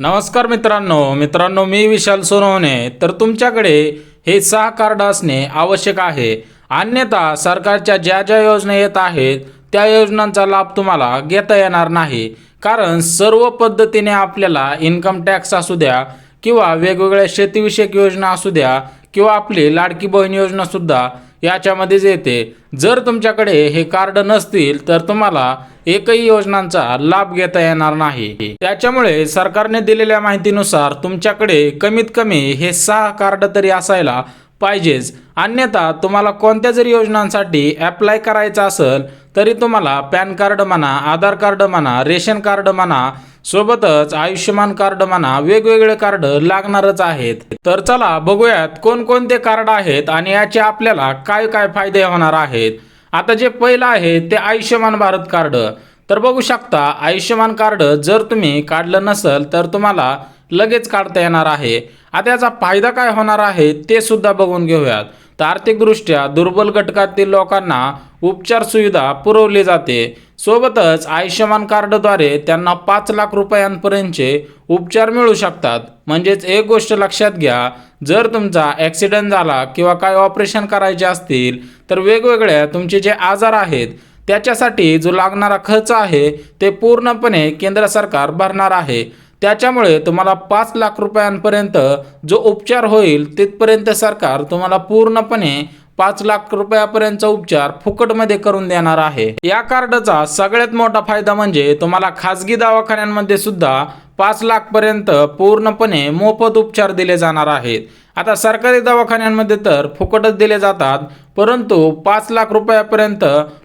नमस्कार मित्रांनो मित्रांनो मी विशाल सोनवणे. तर तुमच्याकडे हे सहा कार्ड असणे आवश्यक आहे. अन्यथा सरकारच्या ज्या ज्या योजना येत आहेत त्या योजनांचा लाभ तुम्हाला घेता येणार नाही. कारण सर्व पद्धतीने आपल्याला इन्कम टॅक्स असू द्या किंवा वेगवेगळ्या शेतीविषयक योजना असू द्या किंवा आपली लाडकी बहीण योजना सुद्धा याच्यामध्येच येते. जर तुमच्याकडे हे कार्ड नसतील तर तुम्हाला एकही योजनांचा लाभ घेता येणार नाही. त्याच्यामुळे सरकारने दिलेल्या माहितीनुसार तुमच्याकडे कमीत कमी हे सहा कार्ड तरी असायला पाहिजेच. अन्यथा तुम्हाला कोणत्या जरी योजनांसाठी अप्लाय करायचं असेल तरी तुम्हाला पॅन कार्ड म्हणा आधार कार्ड म्हणा रेशन कार्ड म्हणा सोबतच आयुष्यमान कार्ड म्हणा वेगवेगळे कार्ड लागणारच आहेत. तर चला बघूयात कोणकोणते कार्ड आहेत आणि याचे आपल्याला काय काय फायदे होणार आहेत. आता जे पहिलं आहे ते आयुष्यमान भारत कार्ड. तर बघू शकता आयुष्यमान कार्ड जर तुम्ही काढलं नसेल तर तुम्हाला लगेच काढता येणार आहे. आता याचा फायदा काय होणार आहे ते सुद्धा बघून घेऊयात. तर आर्थिकदृष्ट्या दुर्बल घटकातील लोकांना उपचार सुविधा पुरवली जाते. सोबतच आयुष्यमान कार्डद्वारे त्यांना पाच लाख रुपयांपर्यंतचे उपचार मिळू शकतात. म्हणजेच एक गोष्ट लक्षात घ्या जर तुमचा ॲक्सिडेंट झाला किंवा काय ऑपरेशन करायचे असतील तर वेगवेगळ्या तुमचे जे आजार आहेत त्याच्यासाठी जो लागणारा खर्च आहे ते पूर्णपणे केंद्र सरकार भरणार आहे. त्याच्यामुळे तुम्हाला पाच लाख रुपयांपर्यंत जो उपचार होईल तिथपर्यंत सरकार तुम्हाला पूर्णपणे पाच लाख रुपयापर्यंतचा उपचार फुकटमध्ये करून देणार आहे. या कार्डचा सगळ्यात मोठा फायदा म्हणजे तुम्हाला खाजगी दवाखान्यांमध्ये सुद्धा पाच लाखपर्यंत पूर्णपणे मोफत उपचार दिले जाणार आहेत. आता सरकारी दवाखान्यांमध्ये तर फुकटच दिले जातात परंतु पाच लाख रुपयापर्यंत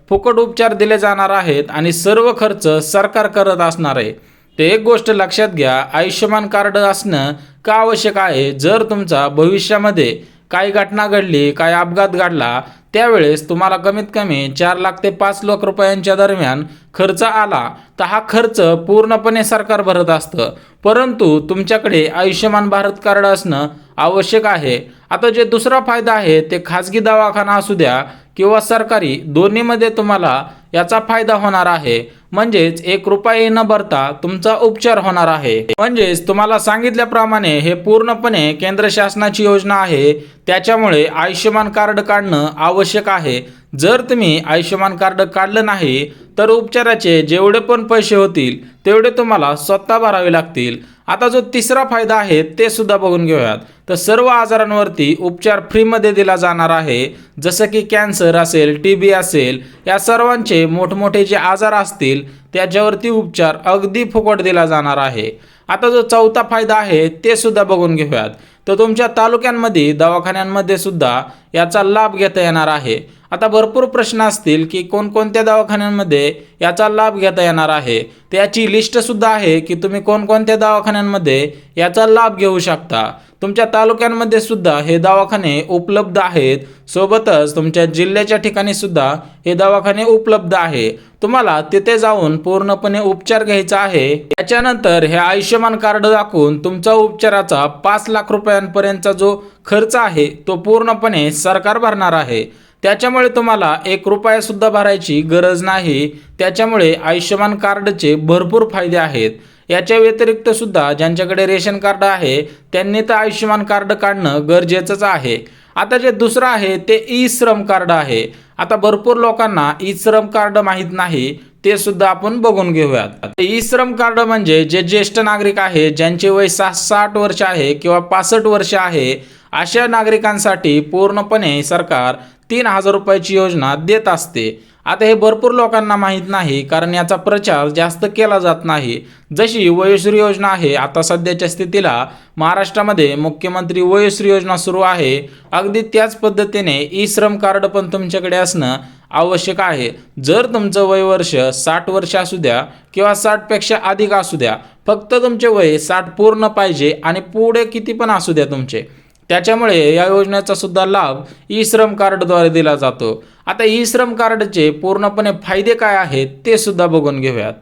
फुकट उपचार दिले जाणार आहेत आणि सर्व खर्च सरकार करत असणार आहे. ते एक गोष्ट लक्षात घ्या आयुष्यमान कार्ड असणं का आवश्यक आहे? जर तुमचा भविष्यामध्ये काही घटना घडली काही अपघात घडला त्यावेळेस तुम्हाला कमीत कमी चार लाख ते पाच लाख रुपयांच्या दरम्यान खर्च आला तर हा खर्च पूर्णपणे सरकार भरत असतं. परंतु तुमच्याकडे आयुष्यमान भारत कार्ड असणं आवश्यक आहे. आता जे दुसरा फायदा आहे ते खाजगी दवाखाना असू द्या किंवा सरकारी दोन्हीमध्ये तुम्हाला याचा फायदा होणार आहे. म्हणजेच एक रुपये न भरता तुमचा उपचार होणार आहे. म्हणजेच तुम्हाला सांगितल्याप्रमाणे हे पूर्णपणे केंद्र शासनाची योजना आहे. त्याच्यामुळे आयुष्यमान कार्ड काढणं आवश्यक आहे. जर तुम्ही आयुष्यमान कार्ड काढलं नाही तर उपचाराचे जेवढे पण पैसे होतील तेवढे तुम्हाला स्वतः भरावे लागतील. आता जो तिसरा फायदा आहे ते सुद्धा बघून घेऊयात. तर सर्व आजारांवरती उपचार फ्रीमध्ये दिला जाणार आहे. जसं की कॅन्सर असेल टी बी असेल या सर्वांचे मोठमोठे जे आजार असतील त्याच्यावरती उपचार अगदी फुकट दिला जाणार आहे. आता जो चौथा फायदा आहे ते सुद्धा बघून घेऊयात. तर तुमच्या तालुक्यांमध्ये दवाखान्यांमध्ये सुद्धा याचा लाभ घेता येणार आहे. आता भरपूर प्रश्न असतील की कोणकोणत्या दवाखान्यांमध्ये याचा लाभ घेता येणार आहे. त्याची लिस्टसुद्धा आहे की तुम्ही कोणकोणत्या दवाखान्यांमध्ये याचा लाभ घेऊ शकता. तुमच्या तालुक्यांमध्ये सुद्धा हे दवाखाने उपलब्ध आहेत. सोबतच तुमच्या जिल्ह्याच्या ठिकाणी सुद्धा हे दवाखाने उपलब्ध आहे. तुम्हाला तिथे जाऊन पूर्णपणे उपचार घ्यायचा आहे. त्याच्यानंतर हे आयुष्यमान कार्ड दाखवून तुमचा उपचाराचा पाच लाख रुपयांपर्यंतचा जो खर्च आहे तो पूर्णपणे सरकार भरणार आहे. त्याच्यामुळे तुम्हाला एक रुपया सुद्धा भरायची गरज नाही. त्याच्यामुळे आयुष्यमान कार्डचे भरपूर फायदे आहेत. याच्या व्यतिरिक्त सुद्धा ज्यांच्याकडे रेशन कार्ड आहे त्यांनी तर आयुष्यमान कार्ड काढणं गरजेचंच आहे. आता जे दुसरं आहे ते ई श्रम कार्ड आहे. आता भरपूर लोकांना ई श्रम कार्ड माहीत नाही. ते सुद्धा आपण बघून घेऊयात. ई श्रम कार्ड म्हणजे जे ज्येष्ठ नागरिक आहे ज्यांचे वय सा साठ वर्ष आहे किंवा पासष्ट वर्ष आहे अशा नागरिकांसाठी पूर्णपणे सरकार तीन हजार रुपयाची योजना देत असते. आता हे भरपूर लोकांना माहीत नाही कारण याचा प्रचार जास्त केला जात नाही. जशी वयोश्री योजना आहे आता सध्याच्या स्थितीला महाराष्ट्रामध्ये मुख्यमंत्री वयोश्री योजना सुरू आहे. अगदी त्याच पद्धतीने ई श्रम कार्ड पण तुमच्याकडे असणं आवश्यक आहे. जर तुमचं वय वर्ष साठ वर्ष असू द्या किंवा साठपेक्षा अधिक असू द्या फक्त तुमचे वय साठ पूर्ण पाहिजे आणि पुढे किती पण असू द्या तुमचे. त्याच्यामुळे या योजनेचा सुद्धा लाभ ई श्रम कार्डद्वारे दिला जातो. आता ई श्रम कार्डचे पूर्णपणे फायदे काय आहेत ते सुद्धा बघून घेऊयात.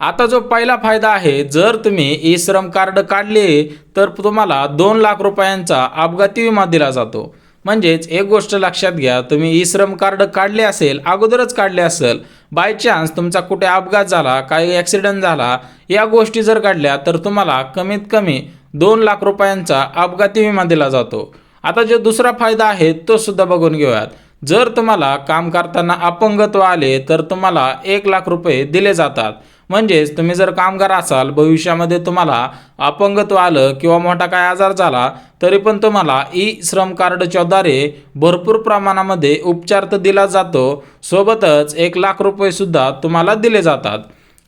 आता जो पहिला फायदा आहे जर तुम्ही ई श्रम कार्ड काढले तर तुम्हाला दोन लाख रुपयांचा अपघाती विमा दिला जातो. म्हणजेच एक गोष्ट लक्षात घ्या तुम्ही ई श्रम कार्ड काढले असेल अगोदरच काढले असेल बाय चान्स तुमचा कुठे अपघात झाला काही ॲक्सिडेंट झाला या गोष्टी जर काढल्या तर तुम्हाला कमीत कमी दोन लाख रुपयांचा अपघाती विमा दिला जातो. आता जो दुसरा फायदा आहे तो सुद्धा बघून घेऊयात. जर तुम्हाला काम करताना अपंगत्व आले तर तुम्हाला एक लाख रुपये दिले जातात. म्हणजेच तुम्ही जर कामगार असाल भविष्यामध्ये तुम्हाला अपंगत्व आलं किंवा मोठा काय आजार झाला तरी पण तुम्हाला ई श्रम कार्डच्याद्वारे भरपूर प्रमाणामध्ये उपचार तर दिला जातो. सोबतच एक लाख रुपयेसुद्धा तुम्हाला दिले जातात.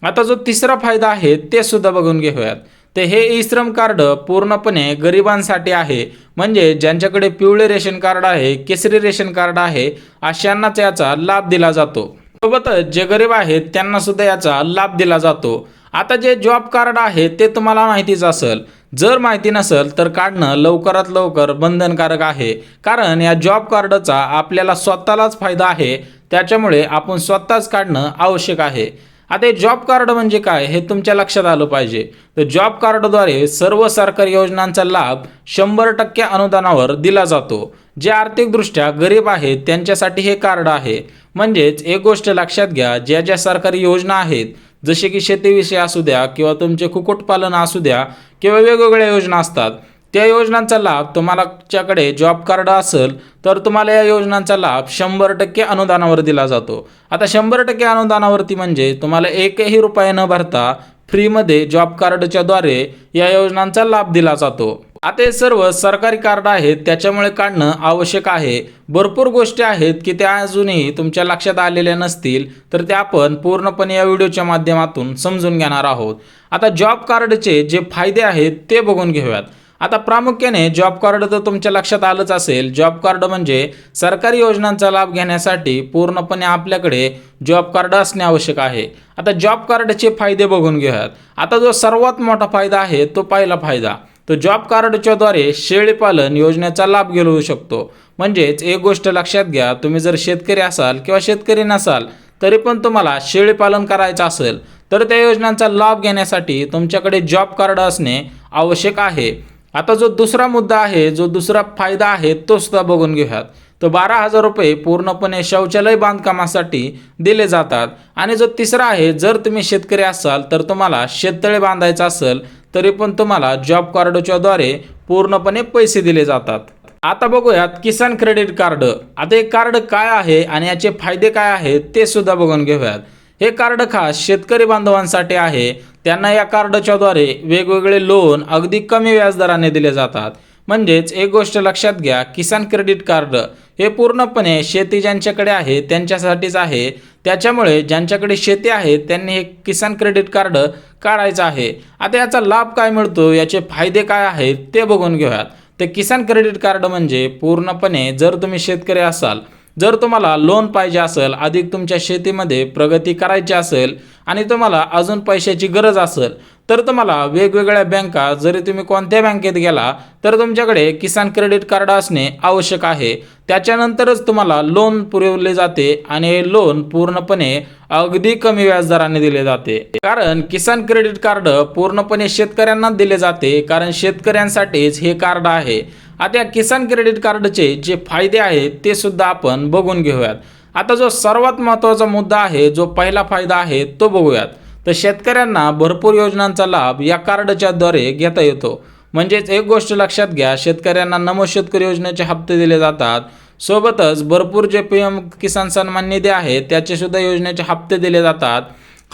आता जो तिसरा फायदा आहे ते सुद्धा बघून घेऊयात. ते हे ई श्रम कार्ड पूर्णपणे गरिबांसाठी आहे. म्हणजे ज्यांच्याकडे पिवळे रेशन कार्ड आहे केसरी रेशन कार्ड आहे अशांनाच याचा लाभ दिला जातो. सोबतच जे गरीब आहेत त्यांना सुद्धा याचा लाभ दिला जातो. आता जे जॉब कार्ड आहे ते तुम्हाला माहितीच असेल. जर माहिती नसेल तर काढणं लवकरात लवकर बंधनकारक आहे. कारण या जॉब कार्डचा आपल्याला स्वतःलाच फायदा आहे. त्याच्यामुळे आपण स्वतःच काढणं आवश्यक आहे. आता हे जॉब कार्ड म्हणजे काय? हे तुमच्या लक्षात आलं पाहिजे. तर जॉब कार्डद्वारे सर्व सरकारी योजनांचा लाभ शंभर टक्के अनुदानावर दिला जातो. जे आर्थिकदृष्ट्या गरीब आहेत त्यांच्यासाठी हे कार्ड आहे. म्हणजेच एक गोष्ट लक्षात घ्या ज्या ज्या सरकारी योजना आहेत जसे की शेतीविषयी असू द्या किंवा तुमचे कुक्कुटपालन असू द्या किंवा वेगवेगळ्या योजना असतात त्या योजनांचा लाभ तुम्हालाच्याकडे जॉब कार्ड असेल तर तुम्हाला या योजनांचा लाभ शंभर टक्के अनुदानावर दिला जातो. आता शंभर टक्के अनुदानावरती म्हणजे तुम्हाला एकही रुपये न भरता फ्रीमध्ये जॉब कार्डच्या द्वारे या योजनांचा लाभ दिला जातो. आता हे सर्व सरकारी कार्ड आहेत त्याच्यामुळे काढणं आवश्यक आहे. भरपूर गोष्टी आहेत की त्या अजूनही तुमच्या लक्षात आलेल्या नसतील तर त्या आपण पूर्णपणे या व्हिडिओच्या माध्यमातून समजून घेणार आहोत. आता जॉब कार्डचे जे फायदे आहेत ते बघून घेऊयात. आता प्रामुख्याने जॉब कार्ड तर तुमच्या लक्षात आलंच असेल. जॉब कार्ड म्हणजे सरकारी योजनांचा लाभ घेण्यासाठी पूर्णपणे आपल्याकडे जॉब कार्ड असणे आवश्यक आहे. आता जॉब कार्डचे फायदे बघून घेऊयात. आता जो सर्वात मोठा फायदा आहे तो पहिला फायदा. तो जॉब कार्डच्याद्वारे शेळीपालन योजनेचा लाभ घेऊ शकतो. म्हणजेच एक गोष्ट लक्षात घ्या तुम्ही जर शेतकरी असाल किंवा शेतकरी नसाल तरी पण तुम्हाला शेळीपालन करायचं असेल तर त्या योजनांचा लाभ घेण्यासाठी तुमच्याकडे जॉब कार्ड असणे आवश्यक आहे. आता जो दुसरा मुद्दा आहे जो दुसरा फायदा आहे तो सुद्धा बघून घेऊयात. तो बारा हजार रुपये पूर्णपणे शौचालय बांधकामासाठी दिले जातात. आणि जो तिसरा आहे जर तुम्ही शेतकरी असाल तर तुम्हाला शेततळे बांधायचं असेल तरी पण तुम्हाला जॉब कार्डच्या द्वारे पूर्णपणे पैसे दिले जातात. आता बघूयात किसान क्रेडिट कार्ड. आता हे कार्ड काय आहे आणि याचे फायदे काय आहेत ते सुद्धा बघून घेऊयात. हे कार्ड खास शेतकरी बांधवांसाठी आहे. त्यांना या कार्डच्याद्वारे वेगवेगळे लोन अगदी कमी व्याजदराने दिले जातात. म्हणजेच एक गोष्ट लक्षात घ्या किसान क्रेडिट कार्ड हे पूर्णपणे शेती ज्यांच्याकडे आहे त्यांच्यासाठीच आहे. त्याच्यामुळे ज्यांच्याकडे शेती आहे त्यांनी हे किसान क्रेडिट कार्ड काढायचं आहे. आता याचा लाभ काय मिळतो याचे फायदे काय आहेत ते बघून घेऊयात. ते किसान क्रेडिट कार्ड म्हणजे पूर्णपणे जर तुम्ही शेतकरी असाल जर तुम्हाला लोन पाहिजे असेल अधिक तुमच्या शेतीमध्ये प्रगती करायची असेल आणि तुम्हाला अजून पैशाची गरज असेल तर तुम्हाला वेगवेगळ्या बँका जरी तुम्ही कोणत्या बँकेत गेला तर तुमच्याकडे किसान क्रेडिट कार्ड असणे आवश्यक आहे. त्याच्यानंतरच तुम्हाला लोन पुरवले जाते आणि हे लोन पूर्णपणे अगदी कमी व्याजदराने दिले जाते. कारण किसान क्रेडिट कार्ड पूर्णपणे शेतकऱ्यांना दिले जाते कारण शेतकऱ्यांसाठीच हे कार्ड आहे. आता किसान क्रेडिट कार्डचे जे फायदे आहेत ते सुद्धा आपण बघून घेऊयात. आता जो सर्वात महत्त्वाचा मुद्दा आहे जो पहिला फायदा आहे तो बघूयात. तर शेतकऱ्यांना भरपूर योजनांचा लाभ या कार्डच्याद्वारे घेता येतो. म्हणजेच एक गोष्ट लक्षात घ्या शेतकऱ्यांना नमो शेतकरी योजनेचे हप्ते दिले जातात. सोबतच भरपूर जे पी एम किसान सन्मान निधी आहे त्याचे सुद्धा योजनेचे हप्ते दिले जातात.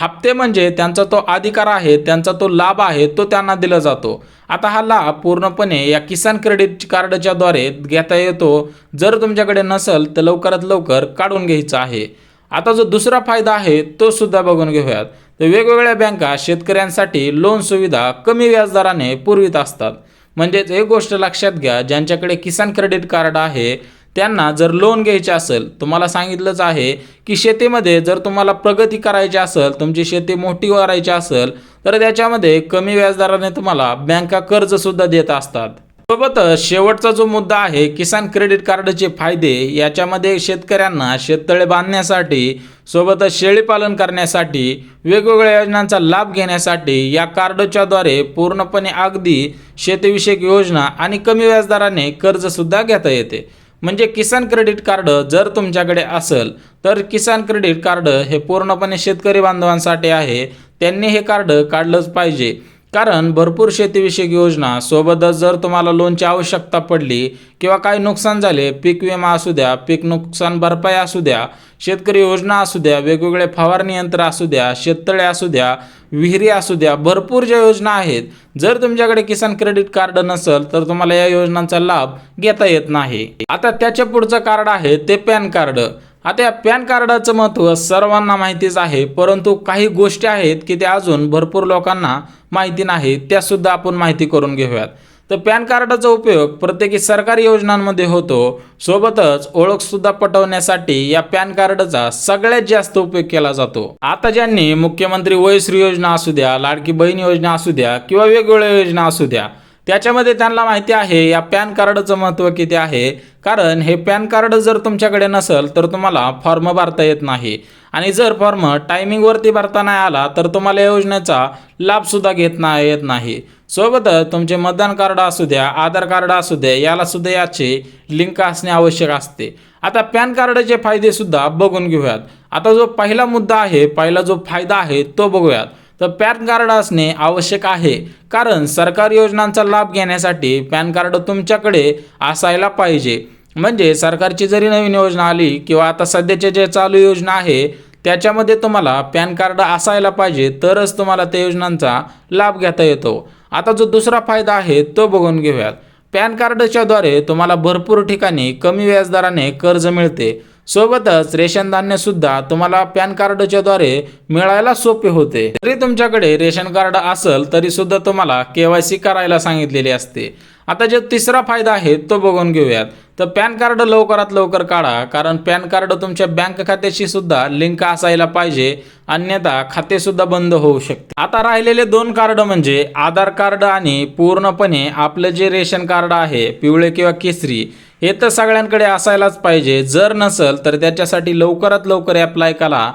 हप्ते म्हणजे त्यांचा तो अधिकार आहे त्यांचा तो लाभ आहे तो त्यांना दिला जातो. आता हा लाभ पूर्णपणे या किसान क्रेडिट कार्डच्याद्वारे घेता येतो. जर तुमच्याकडे नसेल तर लवकरात लवकर काढून घ्यायचं आहे. आता जो दुसरा फायदा आहे तो सुद्धा बघून घेऊयात. तर वेगवेगळ्या बँका शेतकऱ्यांसाठी लोन सुविधा कमी व्याजदराने पुरवित असतात. म्हणजेच एक गोष्ट लक्षात घ्या ज्यांच्याकडे किसान क्रेडिट कार्ड आहे त्यांना जर लोन घ्यायचे असेल तुम्हाला सांगितलंच आहे की शेतीमध्ये जर तुम्हाला प्रगती करायची असेल तुमची शेती मोठी करायची असेल तर त्याच्यामध्ये कमी व्याजदराने तुम्हाला बँका कर्जसुद्धा देत असतात. सोबतच शेवटचा जो मुद्दा आहे किसान क्रेडिट कार्डचे फायदे याच्यामध्ये शेतकऱ्यांना शेततळे बांधण्यासाठी सोबतच शेळीपालन करण्यासाठी वेगवेगळ्या योजनांचा लाभ घेण्यासाठी या कार्डच्याद्वारे पूर्णपणे अगदी शेतीविषयक योजना आणि कमी व्याजदराने कर्जसुद्धा घेता येते. म्हणजे किसान क्रेडिट कार्ड जर तुमच्याकडे असेल तर किसान क्रेडिट कार्ड हे पूर्णपणे शेतकरी बांधवांसाठी आहे. त्यांनी हे कार्ड काढलंच पाहिजे. कारण भरपूर शेतीविषयक योजना सोबतच जर तुम्हाला लोनची आवश्यकता पडली किंवा काही नुकसान झाले पीक विमा असू द्या पीक नुकसान भरपाई असू द्या शेतकरी योजना असू द्या वेगवेगळे फवारणी यंत्र असू द्या शेततळे असू द्या विहिरी असू द्या भरपूर ज्या योजना आहेत जर तुमच्याकडे किसान क्रेडिट कार्ड नसेल तर तुम्हाला या योजनांचा लाभ घेता येत नाही. आता त्याच्या पुढचं कार्ड आहे ते पॅन कार्ड. आता या पॅन कार्डाचं महत्त्व सर्वांना माहितीच आहे परंतु काही गोष्टी आहेत की त्या अजून भरपूर लोकांना माहिती नाही त्यासुद्धा आपण माहिती करून घेऊयात. तर पॅन कार्डाचा उपयोग प्रत्येकी सरकारी योजनांमध्ये होतो. सोबतच ओळखसुद्धा पटवण्यासाठी या पॅन कार्डचा सगळ्यात जास्त उपयोग केला जातो. आता ज्यांनी मुख्यमंत्री वयश्री योजना असू द्या लाडकी बहीण योजना असू द्या किंवा वेगवेगळ्या योजना असू द्या त्याच्यामध्ये त्यांना माहिती आहे या पॅन कार्डचं महत्त्व किती आहे? कारण हे पॅन कार्ड जर तुमच्याकडे नसेल तर तुम्हाला फॉर्म भरता येत नाही. आणि जर फॉर्म टायमिंगवरती भरता नाही आला तर तुम्हाला या योजनेचा लाभसुद्धा घेत नाही येत नाही. सोबतच तुमचे मतदान कार्ड असू द्या आधार कार्ड असू द्या याला सुद्धा याचे लिंक असणे आवश्यक असते. आता पॅन कार्डचे फायदे सुद्धा बघून घेऊयात. आता जो पहिला मुद्दा आहे पहिला जो फायदा आहे तो बघूयात. तर पॅन कार्ड असणे आवश्यक आहे. कारण सरकारी योजनांचा लाभ घेण्यासाठी पॅन कार्ड तुमच्याकडे असायला पाहिजे. म्हणजे सरकारची जरी नवीन योजना आली किंवा आता सध्याच्या जे चालू योजना आहे त्याच्यामध्ये तुम्हाला पॅन कार्ड असायला पाहिजे तरच तुम्हाला त्या योजनांचा लाभ घेता येतो. आता जो दुसरा फायदा आहे तो बघून घेऊयात. पॅन कार्डच्याद्वारे तुम्हाला भरपूर ठिकाणी कमी व्याजदराने कर्ज मिळते. सोबतच रेशन धान्य सुद्धा तुम्हाला पॅन कार्डच्याद्वारे मिळायला सोपे होते. जरी तुमच्याकडे रेशन कार्ड असेल तरी सुद्धा तुम्हाला केवायसी करायला सांगितलेली असते. आता जो तिसरा फायदा आहे तो बघून घेऊयात. तर पॅन कार्ड लवकरात लवकर काढा कारण पॅन कार्ड तुमच्या बँक खात्याशी सुद्धा लिंक असायला पाहिजे. अन्यथा खाते सुद्धा बंद होऊ शकते. आता राहिलेले दोन कार्ड म्हणजे आधार कार्ड आणि पूर्णपणे आपलं जे रेशन कार्ड आहे पिवळे किंवा केसरी हे तर सगळ्यांकडे असायलाच पाहिजे. जर नसेल तर त्याच्यासाठी लवकरात लवकर ॲप्लाय करा.